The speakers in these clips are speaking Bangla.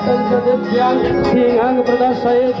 देव्यां सिंहं प्रदर्शयेत्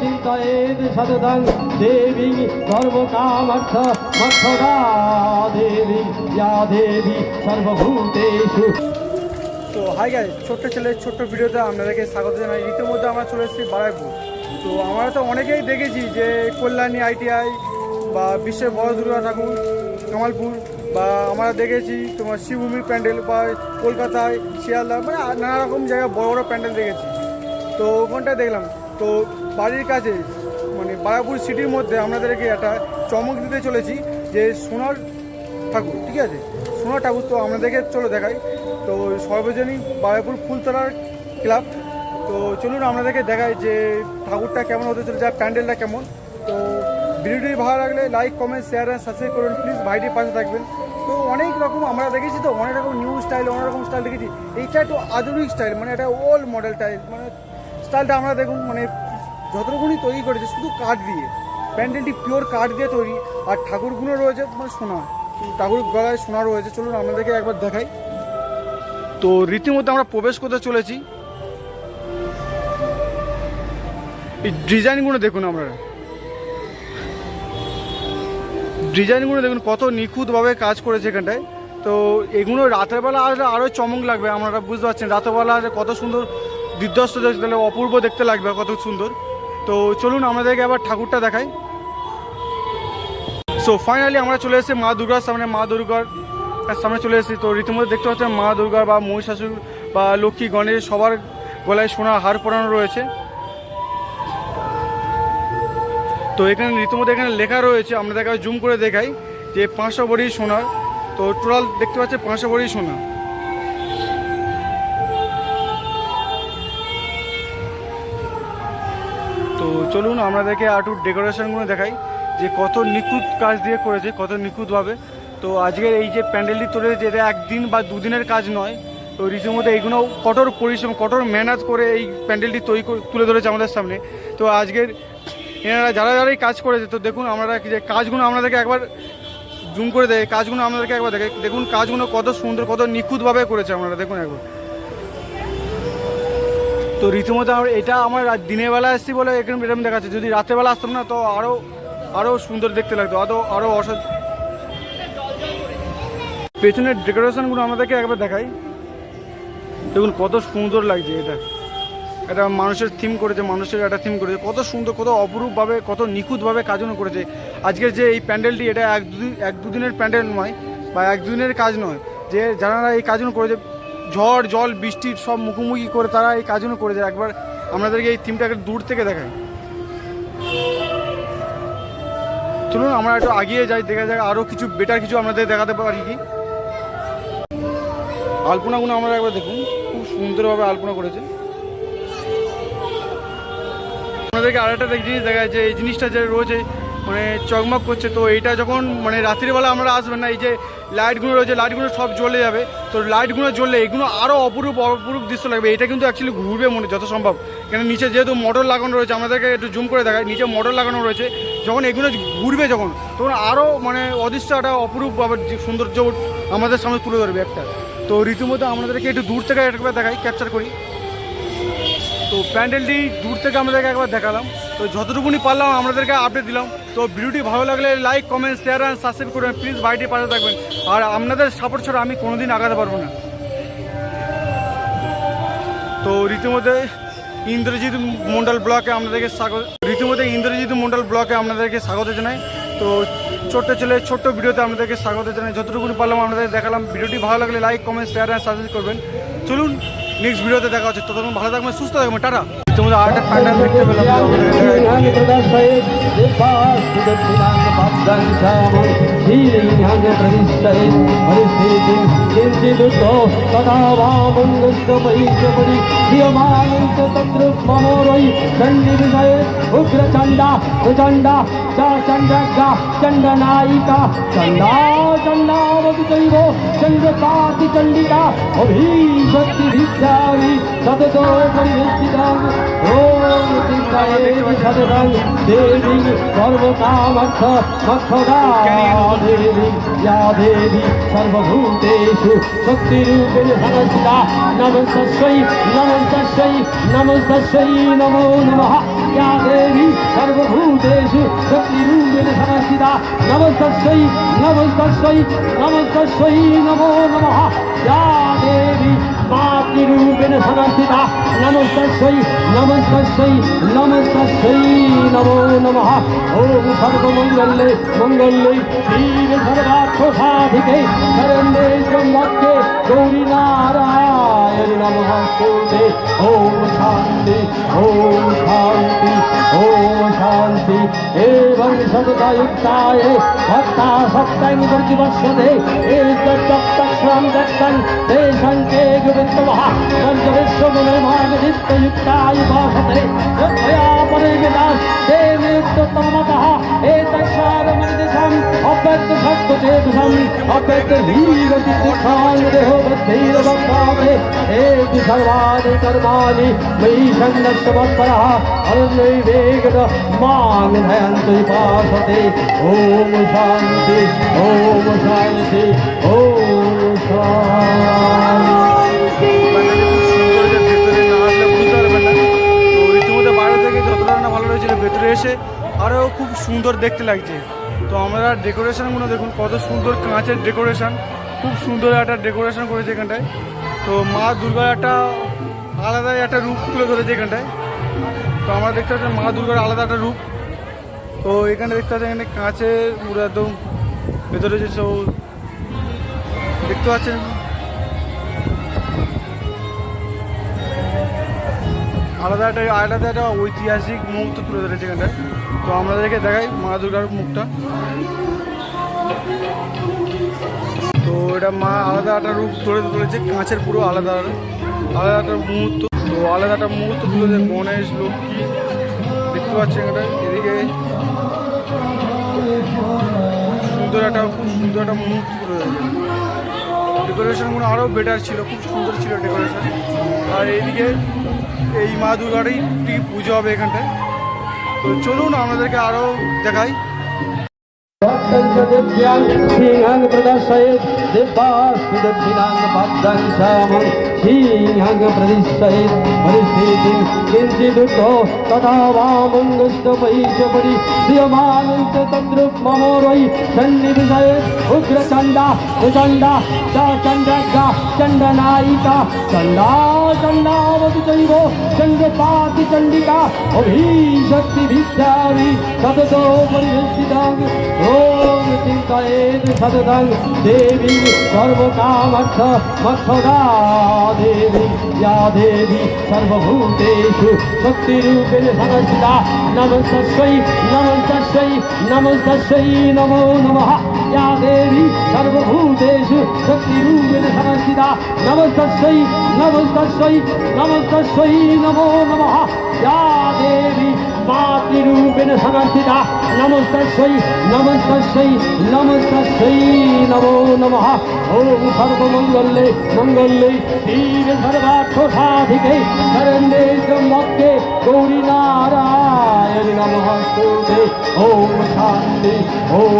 চিন্তয়েদ সদধং দেবী সর্বকামার্থ মর্থরা দেবী যা দেবী সর্বভূতেষু তো হাই গাই ছোট্ট ছেলের ছোট্ট ভিডিওতে আপনাদেরকে স্বাগত জানাই। ইতিমধ্যে আমরা চলে এসেছি বারাকপুর তো আমরা তো অনেকেই দেখেছি যে কল্যাণী আইটিআই বা বিশ্বের বড় দুর্গা ঠাকুর, কামালপুর, বা আমরা দেখেছি তোমার শিবভূমির প্যান্ডেল বা কলকাতায়, শিয়ালদা মানে নানা রকম জায়গায় বড় বড় প্যান্ডেল দেখেছি। তো ওখানটায় দেখলাম। তো বাড়ির কাছে মানে বারাকপুর সিটির মধ্যে আপনাদেরকে একটা চমক দিতে চলেছি যে সোনার ঠাকুর, ঠিক আছে? সোনার ঠাকুর তো আপনাদেরকে চলো দেখাই। তো সর্বজনীন বারাকপুর ফুলতলার ক্লাব। তো চলুন আপনাদেরকে দেখাই যে ঠাকুরটা কেমন হতে চলেছে আর প্যান্ডেলটা কেমন। তো ভিডিওটি ভালো লাগলে like comment share and subscribe করুন। প্লিজ ভাইটির পাশে থাকবেন। তো অনেক রকম আমরা দেখেছি তো, অনেক রকম নিউ স্টাইল অনেক রকম স্টাইল দেখেছি। এইটা একটু আধুনিক স্টাইল মানে এটা ওল্ড মডেল টাইল মানে স্টাইলটা আমরা দেখুন মানে যতটুকুনি তৈরি করেছে, শুধু কাঠ দিয়ে। প্যান্ডেলটি পিওর কাঠ দিয়ে তৈরি। আর ঠাকুরগুলো রয়েছে মানে সোনা। ঠাকুর গলায় সোনা রয়েছে। চলুন আপনাদেরকে একবার দেখাই। তো রীতিমতো আমরা প্রবেশ করতে চলেছি। এই ডিজাইনগুলো দেখুন আপনারা। ডিজাইনগুলো দেখুন, কত নিখুঁতভাবে কাজ করেছে এখানটায়। তো এগুলো রাতের বেলা আসলে আরও চমক লাগবে, আপনারা বুঝতে পারছেন। রাতের বেলা আসলে কত সুন্দর দেখতে লাগবে অপূর্ব দেখতে লাগবে, কত সুন্দর। তো চলুন আমাদেরকে আবার ঠাকুরটা দেখাই। সো ফাইনালি আমরা চলে এসেছি মা দুর্গার সামনে, মা দুর্গার সামনে চলে এসেছি। তো রীতিমতো দেখতে পাচ্ছেন মা দুর্গা বা মহিষাসুর বা লক্ষ্মী গণেশ সবার গলায় সোনার হার পরানো রয়েছে। তো এখানে রীতিমতো এখানে লেখা রয়েছে, আমরা দেখা জুম করে দেখাই যে পাঁচশো ভরি সোনার। তো টোটাল দেখতে পাচ্ছি পাঁচশো ভরি সোনা চলুন, আমাদেরকে একটু ডেকোরেশনগুলো দেখাই, যে কত নিখুঁত কাজ দিয়ে করেছে, কত নিখুঁতভাবে। তো আজকের এই যে প্যান্ডেলটি তুলে এটা একদিন বা দুদিনের কাজ নয়, তো রীতিমতো এইগুলো কঠোর পরিশ্রম, কঠোর মেহনত করে এই প্যান্ডেলটি তৈরি তুলে ধরেছে আমাদের সামনে। তো আজকের এনারা যারা যারাই কাজ করেছে, তো দেখুন আমরা যে কাজগুলো আপনাদেরকে একবার জুম করে দেয় কাজগুলো আপনাদেরকে একবার দেখে দেখুন, কাজগুলো কত সুন্দর, কত নিখুঁতভাবে করেছে আপনারা, দেখুন একবার। তো রীতিমতো আমরা এটা আমার দিনের বেলা এসেছি বলে এখানে এরকম দেখাচ্ছে। যদি রাতের বেলা আসতাম না, তো আরও আরও সুন্দর দেখতে লাগতো। আরও আরও অসা পেছনের ডেকোরেশনগুলো আমাদেরকে একবার দেখাই। দেখুন, কত সুন্দর লাগছে এটা। এটা মানুষের থিম করেছে, মানুষের একটা থিম করেছে। কত সুন্দর, কত অপরূপভাবে, কত নিখুঁতভাবে কাজও করেছে। আজকের যে এই প্যান্ডেলটি, এটা এক দুদিন এক দুদিনের প্যান্ডেল নয়, বা এক দুদিনের কাজ নয়। যে যারা এই কাজগুলো করেছে ঝড়, জল বৃষ্টির সব মুখোমুখি করে তারা এই কাজগুলো করে যায় একবার আপনাদেরকে এই থিমটাকে দূর থেকে দেখাই চলুন, আমরা একটু আগিয়ে যাই, দেখা যাক আরও কিছু বেটার কিছু আপনাদের দেখাতে পারি কি। আলপনাগুলো আমরা একবার দেখুন, খুব সুন্দরভাবে আলপনা করেছে। আপনাদেরকে আরেকটা দেখ জিনিস দেখা যাচ্ছে এই জিনিসটা যে রয়েছে মানে চকমক করছে। তো এইটা যখন মানে রাত্রিবেলা আমরা আসবেন না, এই যে লাইটগুলো রয়েছে, লাইটগুলো সব জ্বলে যাবে। তো লাইটগুলো জ্বললে এগুলো আরও অপরূপ অপরূপ দৃশ্য লাগবে। এটা কিন্তু অ্যাকচুয়ালি ঘুরবে মনে যত সম্ভব। কেন নিচে যেহেতু মোটর লাগানো রয়েছে, আমাদেরকে একটু জুম করে দেখায়, নিচে মোটর লাগানো রয়েছে, যখন এগুলো ঘুরবে যখন, তখন আরও মানে অদৃশ্য একটা অপরূপ সৌন্দর্য আমাদের সামনে তুলে ধরবে একটা। তো রীতিমতো আমাদেরকে একটু দূর থেকে একবার দেখাই ক্যাপচার করি। তো প্যান্ডেলটি দূর থেকে আমাদেরকে একবার দেখালাম। তো যতটুকুনি পারলাম আমাদেরকে আপডেট দিলাম। তো ভিডিওটি ভালো লাগলে like comment share and subscribe করবেন। প্লিজ বাড়িটি পাশে থাকবেন। আর আপনাদের সাপোর্ট ছাড়া আমি কোনোদিন আগাতে পারব না। তো রীতিমধ্যে ইন্দ্রজিৎ মন্ডল ব্লকে আপনাদেরকে স্বাগত রীতিমধ্যে ইন্দ্রজিৎ মন্ডল ব্লকে আপনাদেরকে স্বাগত জানাই। তো ছোট্ট ছেলে, ছোট্ট ভিডিওতে আপনাদেরকে স্বাগত জানাই। যতটুকুনি পারলাম আপনাদের দেখালাম। ভিডিওটি ভালো লাগলে like comment share and subscribe করবেন। চলুন নেক্সট ভিডিওতে দেখা হচ্ছে ততক্ষণ ভালো থাকবেন সুস্থ থাকবেন টাটা তোমাদের আরেকটা প্যান্ডেল দেখতে পেলাম তো আপনাদেরকে দেখাই। सिंहं प्रदर्शयेत् दिव्यास्तु दक्षिणां पद्मं भद्रं देवी सर्वकामर्थ मक्षदा देवी या देवी सर्वभूतेषु शक्तिरूपेण समस्ता नमस्तस्यै नमस्तस्यै नमस्तस्यै नमो नमः या देवी सर्वभूतेषु शक्तिरूपेण समस्थिता नमस्तस्यै नमस्तस्यै नमस्तस्यै नमो नमः या देवी मातृरूपेण समर्थिता नमस्तस्यै नमस्तस्यै नमस्तस्यै नमो नमः ॐ सर्वमङ्गले मङ्गले श्रीर सर्वार्थसाधिके शरण्ये त्र्यम्बके गौरीनारायण नमः स्तुते ॐ शान्ति ॐ शान्ति শান্তি, ও শান্তি। এবার সদতায়ুক্তায় সত্তা সত্তায় মুখর্জি বর্ষদে তত্তাক্ষরাম দত্তন তে সঙ্গে গোবিন্দমহ সন্ত বিশ্ব মনোভাগদিত্যুক্তায় উপাসতে যয়া পরিবিদাস তে নিত্যতমতঃ এতক্ষার মনিদেশম। অব্যক্ত ভক্ত চেতসম অব্যক্ত ধীরতি দুঃখান দেহ বদ্ধীর বক্তাবে এ সর্বাণি কর্মাণি ময়ী সন্ন্যস্ত বৎপরः বুঝতে পারবেন না তো রীতিমতো বাইরে থেকে যতটা ভালো লাগছিল ভেতরে এসে আরও খুব সুন্দর দেখতে লাগছে। তো আমরা ডেকোরেশনগুলো দেখুন, কত সুন্দর কাঁচের ডেকোরেশন খুব সুন্দর একটা ডেকোরেশন করেছে এখানটায়। তো মা দুর্গার একটা আলাদাই একটা রূপ তুলে ধরেছে এখানটায়। তো আমরা দেখতে পাচ্ছি মা দুর্গার আলাদা একটা রূপ। তো এখানে দেখতে পাচ্ছেন এখানে কাঁচের পুরো একদম ভেতরে যে সব দেখতে পাচ্ছেন। আলাদা একটা আলাদা একটা ঐতিহাসিক মুহূর্ত তুলে ধরেছে এখানটায়। তো আমাদেরকে দেখাই মা দুর্গার মুখটা। তো এটা মা আলাদা একটা রূপ তুলে তুলেছে, কাঁচের পুরো আলাদা আলাদা একটা মুহূর্ত। তো আলাদা একটা মুহূর্ত তুলেছে গণেশ লক্ষ্মী দেখতে পাচ্ছি এখানটায়। এদিকে সুন্দর একটা, খুব সুন্দর একটা মুহূর্ত ধরেছে ডেকোরেশনগুলো আরও বেটার ছিল, খুব সুন্দর ছিল ডেকোরেশন আর এইদিকে এই মা দুর্গারই পুজো হবে এখানটায়। তো চলুন আপনাদেরকে আরও দেখাই। सिंहंग प्रदर्शयेत् दिवास्तुदक्षिणां भद्रं श्यामं सिंहंग प्रदिशयेत् परिस्थितिं किञ्चिदुतो तथा वामङ्गस्तपयि च परि श्रियमानञ्च तद्रुक् ममोरयि चिन्तयेत् सततं देवी सर्वकामर्थ मक्षदा देवी या देवी सर्वभूतेषु शक्तिरूपेण समस्ता नमस्तस्यै नमस्तस्यै नमस्तस्यै नमो नमः या देवी सर्वभूतेषु शक्तिरूपेण समस्थिता नमस्तस्यै नमस्तस्यै नमस्तस्यै नमो नमः या देवी मातृरूपेण समर्थिता नमस्तस्यै नमस्तस्यै नमस्तस्यै नमो नमः ॐ सर्वमङ्गले मङ्गले श्रीर सर्वार्थसाधिके शरण्ये त्र्यम्बके गौरीनारायण नमः स्तुते ॐ शान्ति ॐ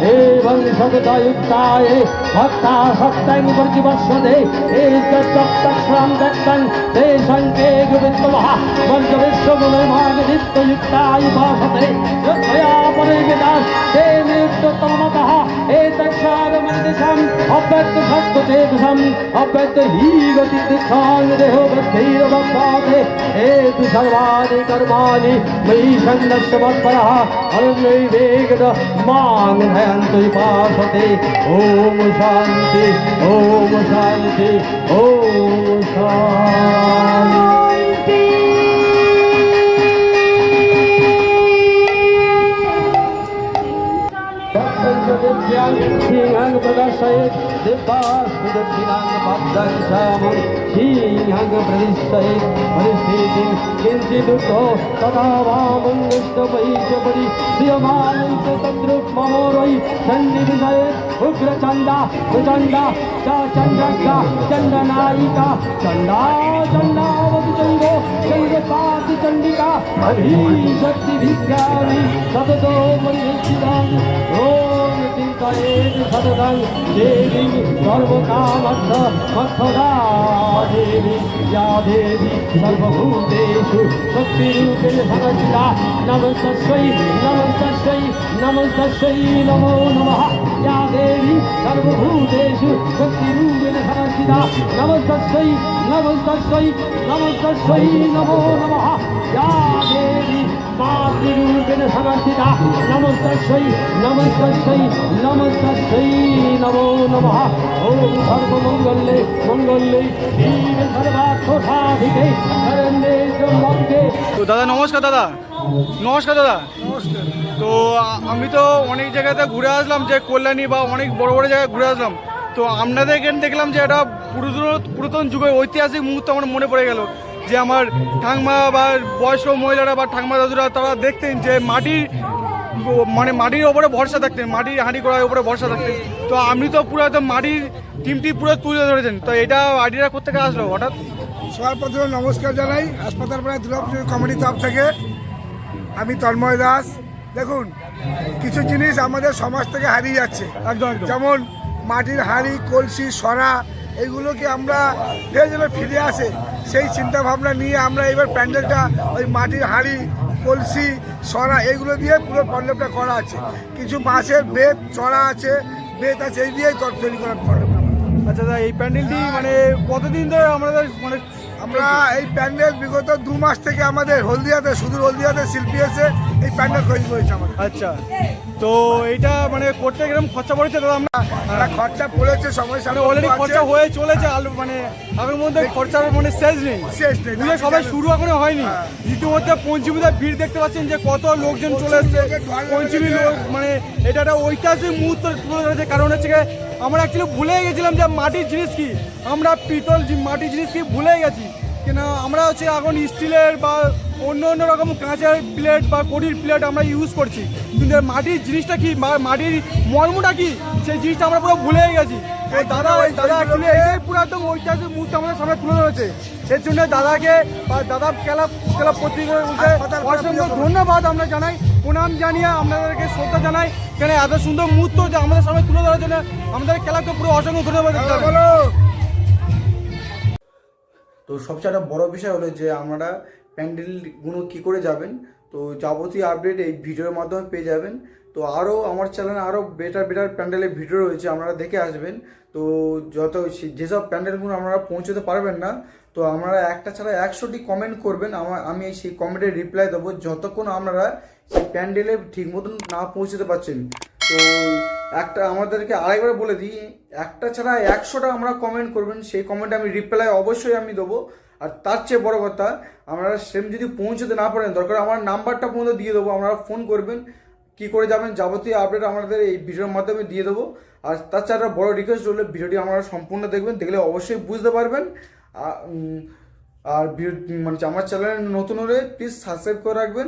शान्ति एवं सततयुक्ताय भक्ता सप्तं प्रतिपश्यते एतच्चप्तक्षरं दत्तं ते शङ्के गोविन्दमः पञ्चविश्वमुनिमागदित्ययुक्ताय भाषते यत्तया পরিবেদাস হে নিত্যতমতঃ এ তৎসার মন্দিসাম অব্যক্ত ভক্ত চেতসাম অব্যক্ত হি গতি দৃষ্টান দেহ বদ্ধৈর ভক্তাতে হে তু সর্বাণি কর্মাণি ময়ি সন্ন্যস সমর্পণঃ অনন্যই বেগদ মান ভয়ন্তই পাশতে ওম শান্তি ওম শান্তি ওম শান্তি। सिंहंग प्रदर्शय दिवासुदक्षिणांग पद्मश्यामं सिंहंग प्रदिशय परिस्थितिं किञ्चिदुतो तदा वामङ्गष्टपयि च परि श्रियमानञ्च तद्रुक्ममोरै सन्निविषये उग्रचण्डा प्रचण्डा च चण्डका चण्डनायिका चण्डा चण्डावति चण्डो चण्डपाति चण्डिका अभीशक्तिभिद्यामि सततो परिरक्षितानि चिन्तयेत् सततं देवी सर्वकामर्थ मत्सदा देवी या देवी सर्वभूतेषु शक्तिरूपेण संरचिता नमस्तस्यै नमस्तस्यै नमस्तस्यै नमो नमः या देवी सर्वभूतेषु शक्तिरूपेण संरचिता नमस्तस्यै नमस्तस्यै नमस्तस्यै नमो नमः या देवी ভগবন্তিতা নমস্তৈ নমস্তৈ নমস্তৈ নমো নমঃ। ওম সর্বমঙ্গলে মঙ্গলে শিব সর্বার্থসাধিকে শরণ্যে ত্রম্বকে তো দাদা নমস্কার দাদা। নমস্কার দাদা। তো আমি তো অনেক জায়গাতে ঘুরে আসলাম যে কল্যাণী বা অনেক বড় বড় জায়গায় ঘুরে আসলাম। তো আপনাদের এখানে দেখলাম যে একটা পুরাতন যুগের ঐতিহাসিক মুহূর্ত আমার মনে পড়ে গেল। যে আমার ঠাংমা বা বয়স্ক মহিলারা বা ঠাংমা দাদুরা তারা দেখতেন যে মাটির মানে মাটির ওপরে ভরসা থাকতেন মাটির হাঁড়ি করার উপরে ভরসা থাকতেন। তো আপনি তো পুরো একদম মাটির টিমটি পুরো তুলে ধরেছেন। তো এটা আইডিয়া কোথেকে আসলো হঠাৎ? সবার প্রথমে নমস্কার জানাই হাসপাতাল পাড়ায় দুর্গাপুজোর কমিটি তরফ থেকে। আমি তন্ময় দাস। দেখুন কিছু জিনিস আমাদের সমাজ থেকে হারিয়ে যাচ্ছে। যেমন মাটির হাঁড়ি কলসি সরা এইগুলোকে আমরা ফের যেন ফিরে আসে, সেই চিন্তা ভাবনা নিয়ে আমরা এবার প্যান্ডেলটা ওই মাটির হাঁড়ি, কলসি, সরা এগুলো দিয়ে পুরো প্যান্ডেলটা করা আছে। কিছু বাঁশের বেত, চড়া আছে, বেত আছে, এই দিয়েই তর- করার মণ্ডপটা আচ্ছা দাদা এই প্যান্ডেলটি মানে কতদিন ধরে আমাদের মানে আমরা এই প্যান্ডেল বিগত দু মাস থেকে আমাদের হলদিয়াতে শুধু হলদিয়াতে শিল্পী এসে এই প্যান্ডেল তৈরি করেছে আমাদের। আচ্ছা। তো এটা মানে করতে গেলাম খরচা পড়েছে দাদা আমরা? আমরা খরচা পড়েছে সময় মানে সাপেক্ষ অলরেডি খরচা হয়ে চলেছে আলু মানে আগের মধ্যে খরচার মানে শেষ নেই। শেষ নেই। পুজো সবাই শুরু এখনও হয়নি। হ্যাঁ। ইতিমধ্যে পঞ্চমীতে ভিড় দেখতে পাচ্ছেন যে কত লোকজন চলে এসছে। পঞ্চমী লোক মানে এটা একটা ঐতিহাসিক মুহূর্ত তুলে ধরেছে কারণ হচ্ছে আমরা অ্যাকচুয়ালি ভুলে গেছিলাম যে মাটির জিনিস কি। আমরা পিতল মাটির জিনিস কি ভুলে গেছি। কেন আমরা হচ্ছে এখন স্টিলের বা অন্য অন্য রকম কাঁচের প্লেট বা কড়ির প্লেট আমরা ইউজ করছি। কিন্তু মাটির জিনিসটা কি মাটির মর্মটা কি? সেই জিনিসটা আমরা পুরো ভুলে গেছি। তো দাদা ওই- দাদা অ্যাকচুয়ালি পুরো একদম ঐতিহাসিক মুহূর্ত আমাদের সামনে তুলে ধরেছে। এর জন্য দাদাকে বা দাদা ক্লাব অসংখ্য ধন্যবাদ আমরা জানাই প্রণাম জানিয়ে আপনাদেরকে শ্রদ্ধা জানাই। কেন এত সুন্দর মুহূর্ত যে আমাদের সামনে তুলে ধরার জন্য আমাদের ক্লাবকে পুরো অসংখ্য ধন্যবাদ তো সবচেয়ে একটা বড় বিষয় হলো যে আপনারা প্যান্ডেলগুলো কী করে যাবেন তো যাবতীয় আপডেট এই ভিডিওর মাধ্যমে পেয়ে যাবেন। তো আরও আমার চ্যানেলে আরও বেটার বেটার প্যান্ডেলের ভিডিও রয়েছে, আপনারা দেখে আসবেন। তো যত যেসব প্যান্ডেলগুলো আপনারা পৌঁছতে পারবেন না, তো আপনারা একটা ছাড়া একশোটি কমেন্ট করবেন। আমার, আমি সেই কমেন্টের রিপ্লাই দেবো, যতক্ষণ আপনারা সেই প্যান্ডেলে ঠিক মতন না পৌঁছতে পারছেন। তো একটা আমাদেরকে আরেকবার বলে দিই, একটা ছাড়া একশোটা আমরা কমেন্ট করবেন, সেই কমেন্টে আমি রিপ্লাই অবশ্যই আমি দেবো। আর তার চেয়ে বড় কথা, আপনারা সেম যদি পৌঁছতে না পারেন, দরকার আমার নাম্বারটা পর্যন্ত দিয়ে দেবো, আপনারা ফোন করবেন। কি করে যাবেন যাবতীয় আপডেট আমাদের এই ভিডিওর মাধ্যমে দিয়ে দেবো। আর তাছাড়া বড় রিকোয়েস্ট হলে ভিডিওটি আপনারা সম্পূর্ণ দেখবেন দেখলে অবশ্যই বুঝতে পারবেন। আর, মানে আমার চ্যানেল নতুন হলে প্লিজ সাবস্ক্রাইব করে রাখবেন।